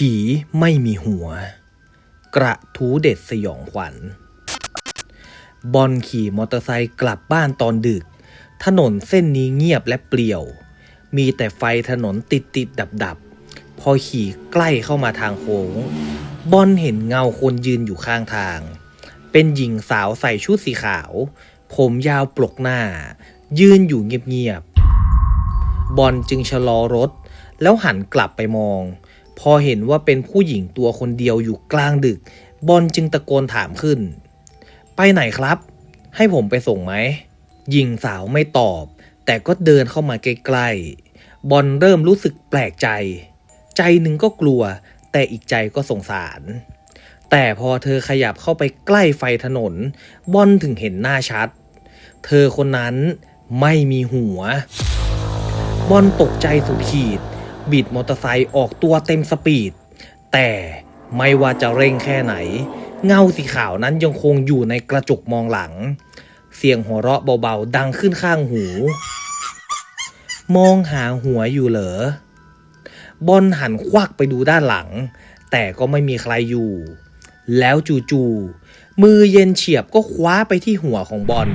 ผีไม่มีหัว กระทูเด็ดสยองขวัญ บอลขี่มอเตอร์ไซค์กลับบ้านตอนดึก ถนนเส้นนี้เงียบและเปลี่ยว มีแต่ไฟถนนติดติดดับดับพอขี่ใกล้เข้ามาทางโค้ง บอลเห็นเงาคนยืนอยู่ข้างทาง เป็นหญิงสาวใส่ชุดสีขาว ผมยาวปลกหน้า ยืนอยู่เงียบๆบอลจึงชะลอรถ แล้วหันกลับไปมอง พอเห็นว่าเป็นผู้หญิงตัวคนเดียวอยู่กลางดึก บอลจึงตะโกนถามขึ้น ไปไหนครับ ให้ผมไปส่งไหมหญิงสาวไม่ตอบ แต่ก็เดินเข้ามาใกล้ๆบอลเริ่มรู้สึกแปลกใจ ใจหนึ่งก็กลัว แต่อีกใจก็สงสาร แต่พอเธอขยับเข้าไปใกล้ไฟถนน บอลถึงเห็นหน้าชัด เธอคนนั้นไม่มีหัว บอลตกใจสุดขีด บิดมอเตอร์ไซค์ออกตัวเต็มสปีด แต่ไม่ว่าจะเร่งแค่ไหน เงาสีขาวนั้นยังคงอยู่ในกระจกมองหลัง เสียงหัวเราะเบาๆ ดังขึ้นข้างหู มองหาหัวอยู่เหรอบอลหันควักไปดูด้านหลัง แต่ก็ไม่มีใครอยู่ แล้วจู่ๆมือเย็นเฉียบก็คว้าไปที่หัวของบอล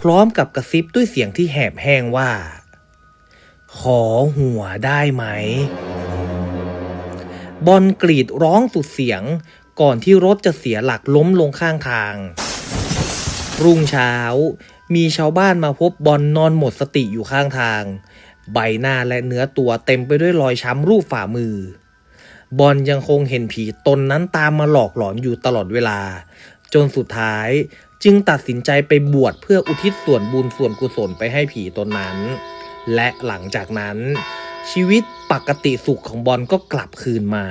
พร้อมกับกระซิบด้วยเสียงที่แหบแห้งว่า ขอหัวได้ไหม บอลกรีดร้องสุดเสียง ก่อนที่รถจะเสียหลักล้มลงข้างทาง รุ่งเช้า มีชาวบ้านมาพบบอลนอนหมดสติอยู่ข้างทาง ใบหน้าและเนื้อตัวเต็มไปด้วยรอยช้ำรูปฝ่ามือบอลยังคงเห็นผีตนนั้นตามมาหลอกหลอนอยู่ตลอดเวลา จนสุดท้ายจึงตัดสินใจไปบวชเพื่ออุทิศส่วนบุญส่วนกุศลไปให้ผีตนนั้น และหลังจากนั้น ชีวิตปกติสุขของบอลก็กลับคืนมา